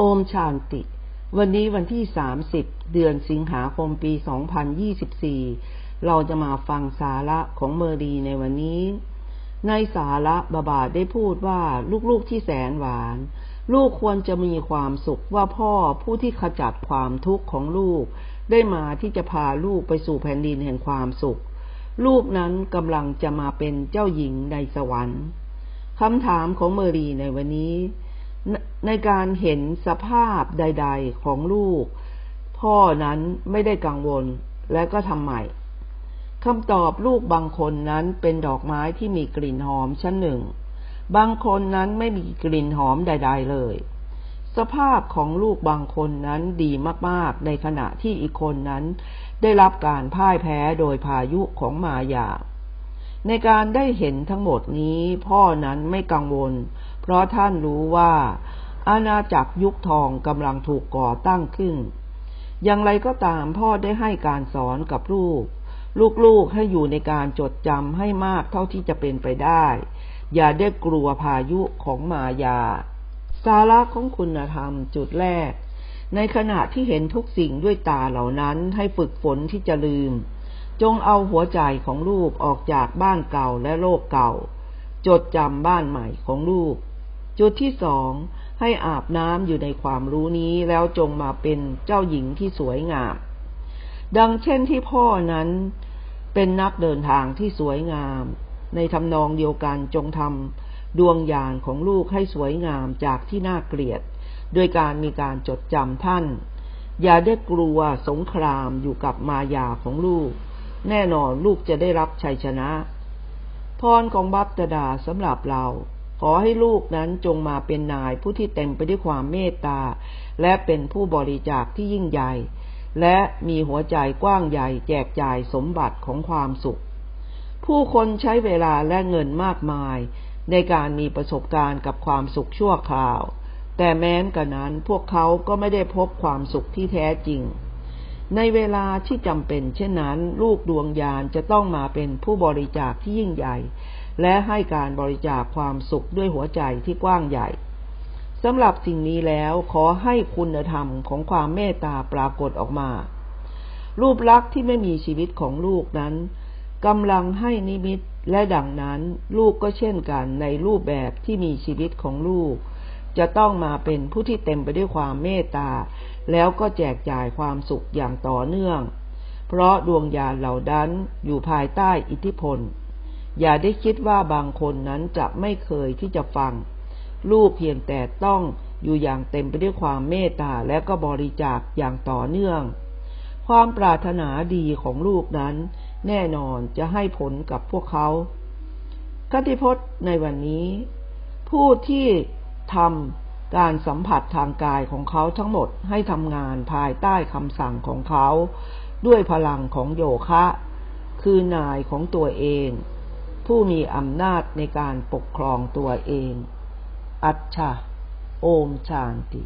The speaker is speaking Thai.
โอมชานติ วันนี้วันที่ 30 เดือนสิงหาคมปี 2024 เราจะมาฟังสาระของเมอรีในวันนี้ ในสาระบาบาได้พูดว่าลูกๆที่แสนหวาน ลูกควรจะมีความสุขว่าพ่อผู้ที่ขจัดความทุกข์ของลูก ได้มาที่จะพาลูกไปสู่แผ่นดินแห่งความสุข ลูกนั้นกำลังจะมาเป็นเจ้าหญิงในสวรรค์คำถามของเมอรีในวันนี้ ในการเห็นสภาพใด ๆ ของลูก พ่อนั้นไม่ได้กังวลและก็ทำใหม่คำตอบลูกบางคนนั้นเป็นดอกไม้ที่มีกลิ่นหอมชั้นหนึ่ง บางคนนั้นไม่มีกลิ่นหอมใด ๆ เลย สภาพของลูกบางคนนั้นดีมากๆ ในขณะที่อีกคนนั้น ได้รับการพ่ายแพ้โดยพายุของมายาในการได้เห็นทั้งหมดนี้พ่อนั้นไม่กังวล เพราะท่านรู้ว่า อาณาจักรยุคทองกำลังถูกก่อตั้งขึ้น อย่างไรก็ตามพ่อได้ให้การสอนกับลูก ลูกๆให้อยู่ในการจดจำให้มากเท่าที่จะเป็นไปได้ อย่าได้กลัวพายุของมายา สาระของคุณธรรมจุดแรก ในขณะที่เห็นทุกสิ่งด้วยตาเหล่านั้นให้ฝึกฝนที่จะลืม จงเอาหัวใจของลูกออกจากบ้านเก่าและโลกเก่าจดจำบ้านใหม่ของลูก จุดที่สองให้อาบน้ำอยู่ในความรู้นี้แล้วจงมาเป็นเจ้าหญิงที่สวยงาม ดังเช่นที่พ่อนั้นเป็นนักเดินทางที่สวยงาม ในทำนองเดียวกันจงทำดวงญาณของลูกให้สวยงามจากที่น่าเกลียด โดยการมีการจดจำท่าน อย่าได้กลัวสงครามอยู่กับมายาของลูก แน่นอนลูกจะได้รับชัยชนะ พรของบัพตดาสำหรับเรา ขอให้ลูกนั้นจงมาเป็นนายผู้ที่เต็มไปด้วยความเมตตา และเป็นผู้บริจาคที่ยิ่งใหญ่ และมีหัวใจกว้างใหญ่แจกจ่ายสมบัติของความสุข ผู้คนใช้เวลาและเงินมากมาย ในการมีประสบการณ์กับความสุขชั่วคราว แต่แม้นกระนั้นพวกเขาก็ไม่ได้พบความสุขที่แท้จริง ในเวลาที่จำเป็นเช่นนั้น ลูกดวงยานจะต้องมาเป็นผู้บริจาคที่ยิ่งใหญ่ และให้การบริจาคความสุขด้วยหัวใจที่กว้างใหญ่สำหรับสิ่งนี้แล้วขอให้คุณธรรมของความเมตตาปรากฏออกมา รูปลักษณ์ที่ไม่มีชีวิตของลูกนั้นกำลังให้นิมิตและดังนั้นลูกก็เช่นกันในรูปแบบที่มีชีวิตของลูก จะต้องมาเป็นผู้ที่เต็มไปด้วยความเมตตา แล้วก็แจกจ่ายความสุขอย่างต่อเนื่อง เพราะดวงญาณเหล่านั้นอยู่ภายใต้อิทธิพล อย่าได้คิดว่าบางคนนั้นจะไม่เคยที่จะฟัง ลูกเพียงแต่ต้องอยู่อย่างเต็มไปด้วยความเมตตาและก็บริจาคอย่างต่อเนื่อง ความปรารถนาดีของลูกนั้น แน่นอนจะให้ผลกับพวกเขาคติพจน์ในวันนี้ ผู้ที่ทำการสัมผัสทางกายของเขาทั้งหมดให้ทำงานภายใต้คำสั่งของเขา ด้วยพลังของโยคะ คือนายของตัวเอง ผู้มีอำนาจในการปกครองตัวเอง อัจฉะโอมชานติ